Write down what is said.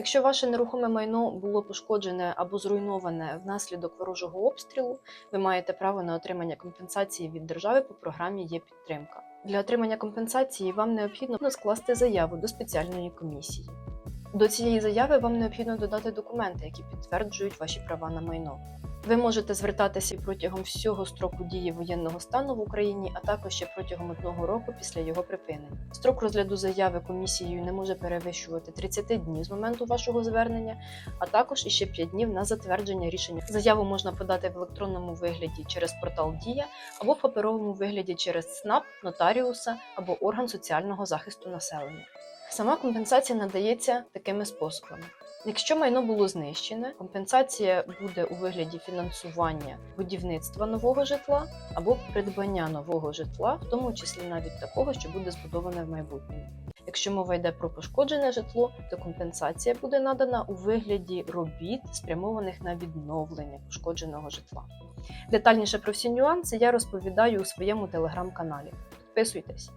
Якщо ваше нерухоме майно було пошкоджене або зруйноване внаслідок ворожого обстрілу, ви маєте право на отримання компенсації від держави по програмі є підтримка. Для отримання компенсації вам необхідно скласти заяву до спеціальної комісії. До цієї заяви вам необхідно додати документи, які підтверджують ваші права на майно. Ви можете звертатися протягом всього строку дії воєнного стану в Україні, а також ще протягом одного року після його припинення. Строк розгляду заяви комісією не може перевищувати 30 днів з моменту вашого звернення, а також іще 5 днів на затвердження рішення. Заяву можна подати в електронному вигляді через портал Дія або в паперовому вигляді через СНАП, нотаріуса або орган соціального захисту населення. Сама компенсація надається такими способами. Якщо майно було знищене, компенсація буде у вигляді фінансування будівництва нового житла або придбання нового житла, в тому числі навіть такого, що буде збудоване в майбутньому. Якщо мова йде про пошкоджене житло, то компенсація буде надана у вигляді робіт, спрямованих на відновлення пошкодженого житла. Детальніше про всі нюанси я розповідаю у своєму телеграм-каналі. Підписуйтесь.